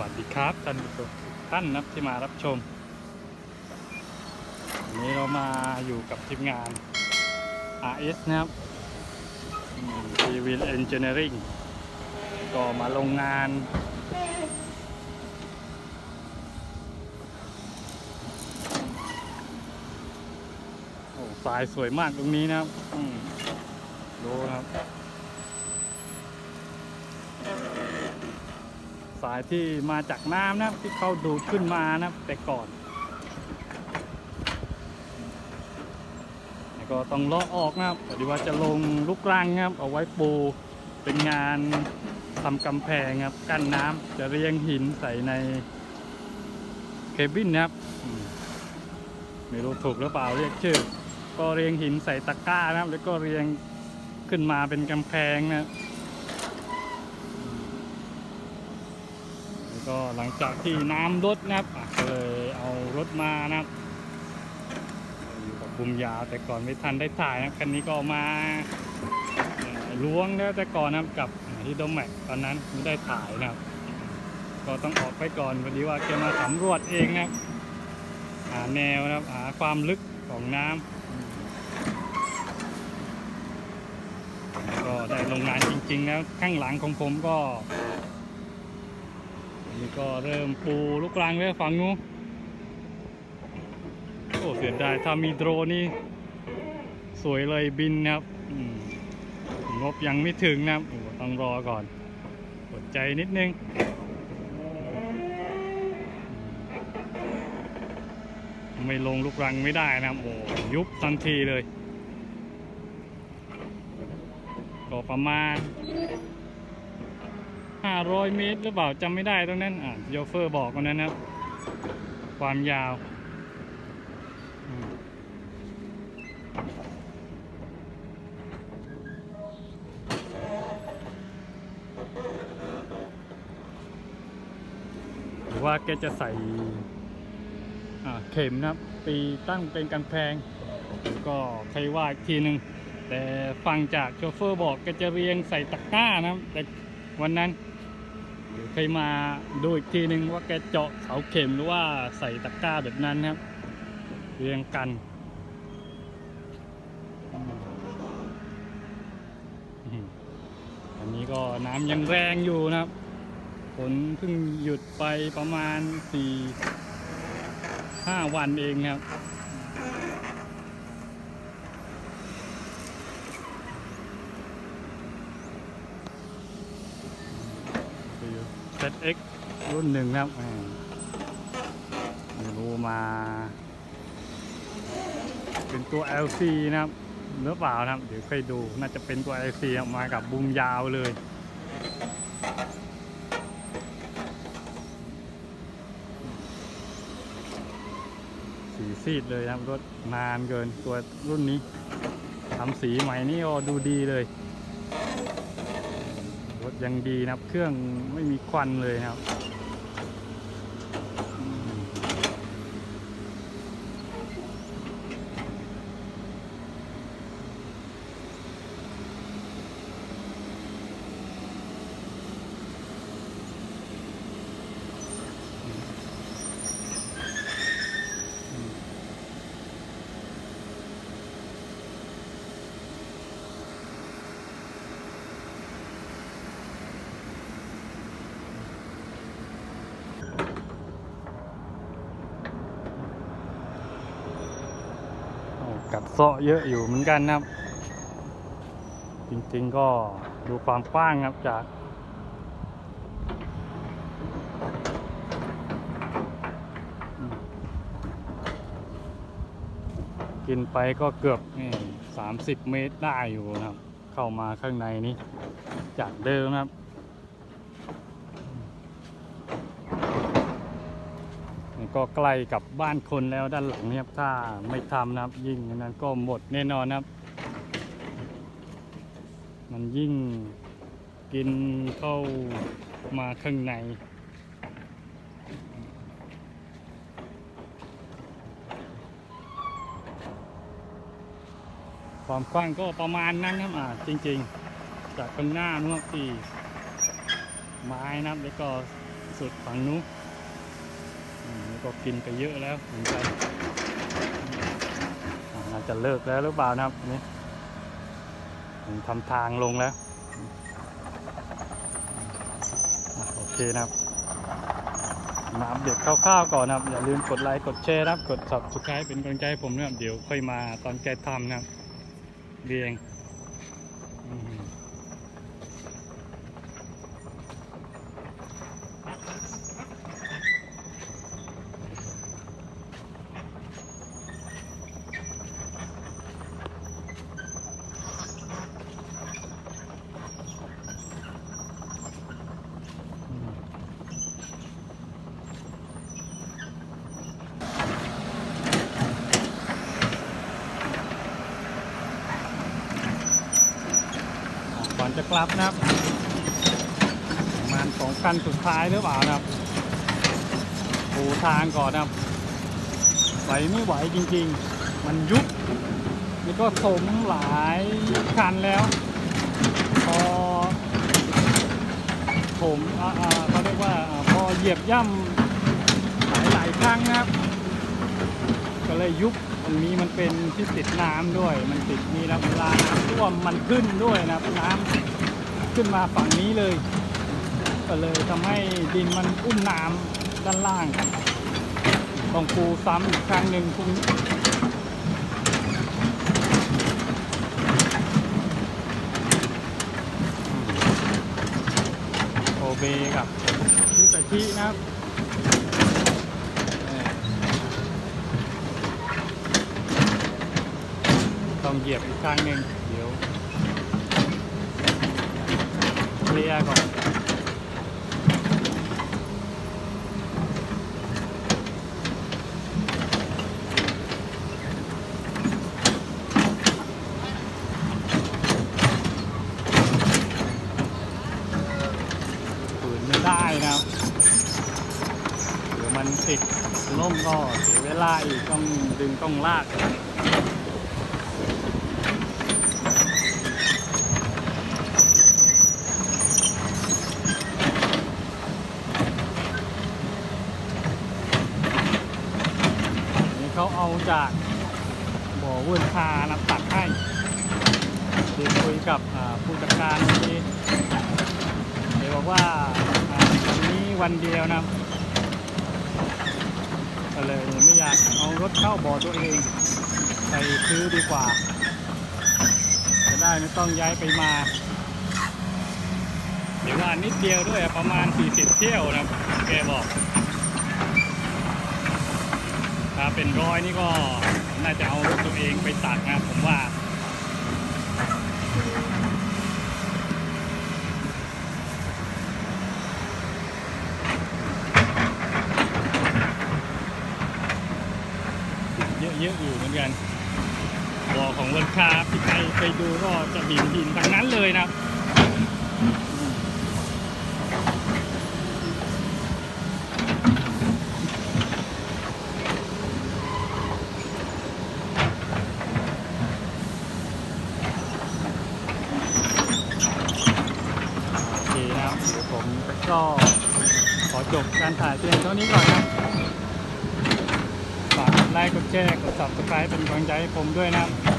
วัสดีครับท่านผู้ชมท่านนะที่มารับชมวันนี้เรามาอยู่กับทีมงาน RS นะครับ Civil Engineering ก็มาลงงาน โอ้สายสวยมากตรงนี้นะครับดูนะครับ สายที่มาจากน้ำนะครับที่เขาดูดขึ้นมานะแต่ก่อนก็ต้องเลาะออกนะครับพอดีว่าจะลงลูกรังครับ เอาไว้ปูเป็นงานทำกำแพงครับ กั้นน้ำจะเรียงหินใส่ในเคบินนะครับมไม่รู้ถูกหรือเปล่าเรียกชื่อ ก็เรียงหินใส่ตะกร้านะครับ แล้วก็เรียงขึ้นมาเป็นกำแพงนะครับ แล้ว ก็หลังจากที่น้ำลดนะครับก็เลยเอารถมานะครับอยู่กับบุมยาแต่ก่อนไม่ทันได้ถ่ายนะครันนี้ก็มาล้วงแล้วแต่ก่อนนะครับกับที่โดมแม็กตอนนั้นไม่ได้ถ่ายนะครับ ก็ต้องออกไปก่อนพอดีว่าแกมาสำรวจเองนะครับหาแนวนะครับหาความลึกของน้ำก็ได้ลงงานจริงๆแล้วข้างหลังของผมก็ นนี้ก็เริ่มปูลูกรังแล้วฝั่งนู้นโอ้เสียดายถ้ามีโดรนนี่สวยเลยบินนะครับงบยังไม่ถึงนะครับต้องรอก่อนอดใจนิดนึงไม่ลงลูกรังไม่ได้นะโอ้ยุบทันทีเลย ก็ประมาณ 500 เมตร หรือเปล่าจำไม่ได้ตรงนั้นอะโยเฟอร์บอกวันนั้นนะครับความยาวหรือว่าแกจะใส่อ่าเข็มนะครับตีตั้งเป็นกันแพงก็ใครว่าอีกทีหนึ่งแต่ฟังจากโชเฟอร์บอกแกจะเรียงใส่ตะกร้านะครับแต่วันนั้น เคยมาดูอีกทีนึงว่าแกเจาะเสาเข็มหรือว่าใส่ตะกร้าแบบนั้นครับ เรียงกันอันนี้ก็น้ำยังแรงอยู่นะครับฝนเพิ่งหยุดไปประมาณสี่ห้าวันเองครับ เซต X รุ่นหนึ่งนะครับอ่าไม่รู้มา เป็นตัว LC นะครับหรือเปล่านะครับ เดี๋ยวค่อยดูน่าจะเป็นตัว LC ครับมากับบุมยาวเลยสีซีดเลยนะครับรถนานเกินตัวรุ่นนี้ทำสีใหม่นี่โอ้ดูดีเลย ยังดีนะครับ เครื่องไม่มีควันเลยนะครับ เซาะเยอะอยู่เหมือนกันนะครับ จริงๆก็ดูความกว้างครับจาก กินไปก็เกือบนี่สามสิบเมตรได้อยู่นะครับ เข้ามาข้างในนี้จากเดิมนะครับ ก็ใกล้กับบ้านคนแล้วด้านหลังเนี่ยถ้าไม่ทำนะครับ ยิ่งนั้นก็หมดแน่นอนนะครับ มันยิ่งกินเข้ามาข้างในความกว้างก็ประมาณนั้นครับอ่าจริง ๆ จากข้างหน้านู้นที่ไม้นะครับแล้วก็สุดฝั่งนู้น ก็กินไปเยอะแล้วเหมือนกันอาน่าจะเลิกแล้วหรือเปล่านะครับนี่ผมทำทางลงแล้ว โอเคนะครับมาอัปเดตคร่าวๆก่อนนะครับ อย่าลืมกดไลค์กดแชร์นะครับ กด subscribe เป็นกำลังใจให้ผมนะครับ เดี๋ยวค่อยมาตอนแกทำนะครับเรียง ก่อนจะกลับนะครับประมาณสองคันสุดท้ายหรือเปล่านะครับปูทางก่อนนะครับไหวไม่ไหวจริงๆ มันยุบนี่ก็สมหลายคันแล้ว พอผมอ่าเขาเรียกว่าอพอเหยียบย่ำหลายหลายๆครั้งนะครับ ก็เลยยุบ ตรงนี้มันเป็นที่ติดน้ำด้วย มันติดนี่นะเวลาน้ำท่วมมันขึ้นด้วยนะน้ำขึ้นมาฝั่งนี้เลย ก็เลยทำให้ดินมันอุ้มน้ำด้านล่างต้องปูซ้ำอีกครั้งหนึ่งพรุ่งโอเบกับชิตาชินะครับเอ่อ ต้อง เหยียบอีกครั้งหนึ่งเดี๋ยวเคลียร์ก่อนฝืนไม่ได้นะครับเดี๋ยวมันติดล่มก็เสียเวลาอีกต้องดึงต้องลาก นี่เขาเอาจากบ่อ เวิร์นคานะตักให้เดี๋ยวคุยกับผู้จัดการวันนี้เดี๋ยวบอกว่าวันนี้วันเดียวนะก็เลยไม่อยากเอารถเข้าบ่อตัวเองไปซื้อดีกว่า จะได้ไม่ต้องย้ายไปมา เดี๋ยวว่านิดเดียวด้วยประมาณ 40 เที่ยวนะแกบอก ถ้าเป็นร้อยนี่ก็น่าจะเอารถตัวเองไปตักนะผมว่าเยอะๆอยู่เหมือนกันบ่อของวันคาที่ใครไปดูก็จะหินหินทั้งนั้นเลยนะครับอืมโอเคนะครับเดี๋ยวผมก็ขอจบการ ถ่ายเพียงเท่านี้ก่อนนะฝากกดไลค์กดแชร์กด subscribe เป็นกำลังใจให้ผมด้วยนะครับ